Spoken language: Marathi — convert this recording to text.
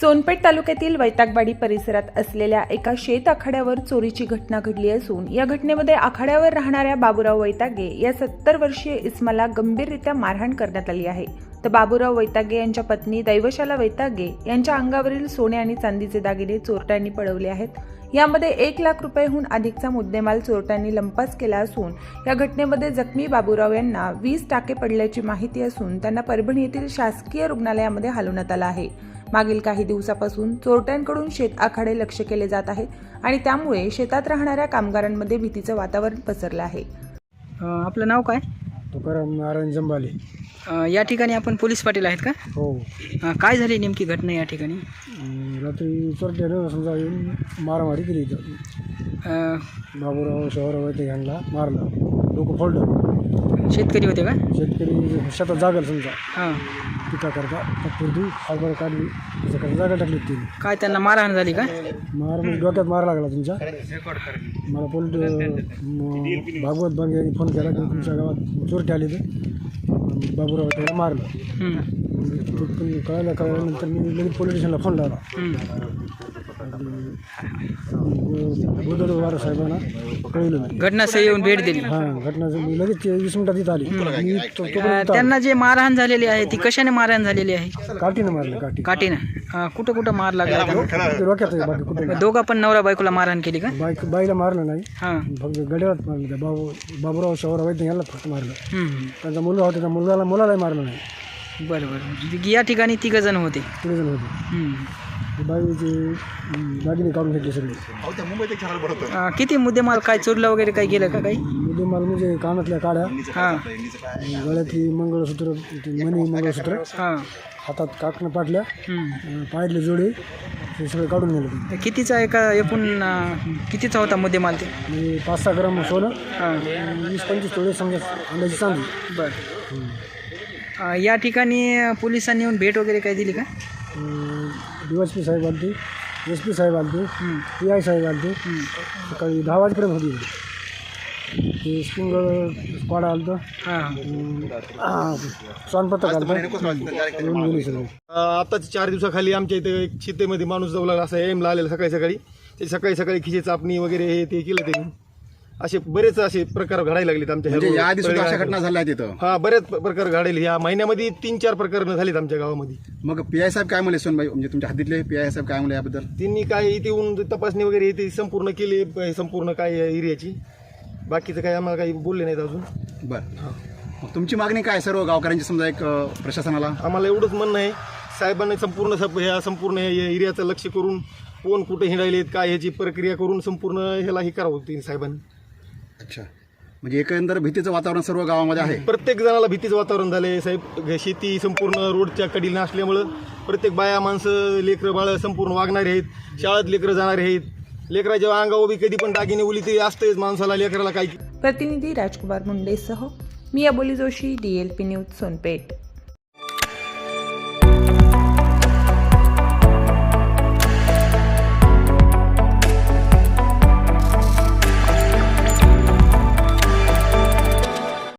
सोनपेठ तालुक्यातील वैतागवाडी परिसरात असलेल्या एका शेत आखाड्यावर चोरीची घटना घडली असून या घटनेमध्ये आखाड्यावर राहणाऱ्या बाबुराव वैतागे या सत्तर वर्षीय इस्माला गंभीररित्या मारहाण करण्यात आली आहे. तर बाबुराव वैतागे यांच्या पत्नी दैवशाला वैतागे यांच्या अंगावरील सोने आणि चांदीचे दागिने चोरट्यांनी पळवले आहेत. यामध्ये एक लाख रुपयेहून अधिकचा मुद्देमाल चोरट्यांनी लंपास केला असून या घटनेमध्ये जखमी बाबुराव यांना वीस टाके पडल्याची माहिती असून त्यांना परभणी येथील शासकीय रुग्णालयामध्ये हलवण्यात आलं आहे. मागील काही दिवसापासून चोरट्यांकडून शेत आखाडे लक्ष केले जात आहेत आणि त्यामुळे शेतात राहणाऱ्या कामगारांमध्ये भीतीचं वातावरण पसरलं आहे. आपलं नाव काय? तुकाराम नारायण जंबाले. अ, या ठिकाणी आपण पोलीस पाटील आहेत का? हो. अ, काय झाली नेमकी घटना या ठिकाणी? अं, रात्री चोरट्यानं समजा येऊन मारामारी केली इथं. अ, बाबूराव शहरावर ते घ्यायला मारलं. डोकं फोडलं. शेतकरी होते का? शेतकरी शेतात जागल समजा. हां. पिकाकरता तात्पुरती हरभरा काढली त्याच्याकरता जागा टाकली तिने काय त्यांना मारहाण झाली का? मार म्हणजे डोक्यात मारा लागला तुमच्या मला पोलीस भागवत बांगे यांनी फोन केला की तुमच्या गावात चोरटे आले तर बाबूराव त्याला मारलं. ते कळायला कळल्यानंतर मी लगेच पोलीस स्टेशनला फोन लावला. गोदड वार साहेबांना कळवलं मी. घटनास्थळी येऊन भेट दिली. हां घटना लगेच ते वीस मिनिटात इथं आली मी तो- अ, तोपर्यंत त्यांना जे मारहाण झालेली आहे ती कशाने मारहाण झालेली आहे? काठीनं मारलं काठी. काठीनं. अ, कुठं कुठं मार लागला त्यांना? ते? डोक्यात आहे बाकी कुठे दोघा पण नवरा बायकोला मारहाण केली का? बाईक बाईला मारलं नाही. हां. फक्त गड्यालाच मारलं त्या बाबू बाबूराव शहर वैद्य यांना फक्त मारलं. त्यांचा मुलगा होता त्या मुलगाला मुलालाही मारलं नाही. बरं बरं. या ठिकाणी तिघ जण होते. तिथे जण होते. ते बाईचे अं, दागिने काढून घेतले सगळे. अ, किती मुद्देमाल काय चोरलं वगैरे काय गेलं का काही? मुद्दे मला म्हणजे कानातल्या काड्या हां. गळ्यातली मंगळसूत्र ते मणी मंगळसूत्र हां. हातात काकणं पाटल्या हं. अं, पायातले जोडे हे सगळे काढून नेलं. ते. तर कितीचा एका एकूण अ, कितीचा होता मुद्देमाल ते? म्हणजे पाच सहा ग्राम सोनं हां. वीस पंचवीस तोडे समजा अंड्याची चांदी. बरं. अ, या ठिकाणी पोलिसांनी येऊन भेट वगैरे काय दिली का? पी साहेब आलते एस पी साहेब आलते. पी आय साहेब आलते. सकाळी दहा वाजेपर्यंत होती ते स्प्रिंग स्क्वॉड हां. येऊन गेली सगळे. आताच चार दिवसाखाली आमच्या इथे एक शेतीमध्ये माणूस जाऊ लागला असा एमला आलेला सकाळी सकाळी. ते सकाळी सकाळी खिचे चापणी वगैरे हे ते केलं त्यांनी. असे बरेच असे प्रकार घडायला लागलेत आमच्या म्हणजे सुद्धा अशा घटना झाल्या आहेत तिथं? हा बरेच प्रकार घडायले. या महिन्यामध्ये तीन चार प्रकरण झालेत आमच्या गावामध्ये. मग पी आय साहेब काय म्हणले सोनबाई? म्हणजे तुमच्या हद्दीतले पी आय साहेब काय म्हणले याबद्दल? त्यांनी काय इथे येऊन तपासणी वगैरे ते संपूर्ण केली हे संपूर्ण काय एरियाची. बाकीचं काय आम्हाला काही बोलले नाहीत अजून. बरं. मग तुमची मागणी काय सर्व गावकऱ्यांची समजा एक अं, प्रशासनाला? आम्हाला एवढंच म्हणणं आहे साहेबांनी संपूर्ण सब ह्या संपूर्ण या एरियाचं लक्ष करून कोण कुठे हिंडायलेत काय ह्याची प्रक्रिया करून संपूर्ण ह्याला हे करावं त्यांनी साहेबांनी. अच्छा. म्हणजे एकंदर भीतीचं वातावरण सर्व गावामध्ये आहे. प्रत्येक जणाला भीतीचं वातावरण झालंय. साहेब शेती संपूर्ण रोडच्या कडीला असल्यामुळं प्रत्येक बाया माणसं लेकरं बाळं संपूर्ण वागणारे आहेत. शाळेत लेकरं जाणारे आहेत. लेकराच्या अंगावर बी कधी पण दागिने उली ते असतेच माणसाला लेकराला काही प्रतिनिधी राजकुमार मुंडेसह मी Aboli Joshi D L P news Sonpeth.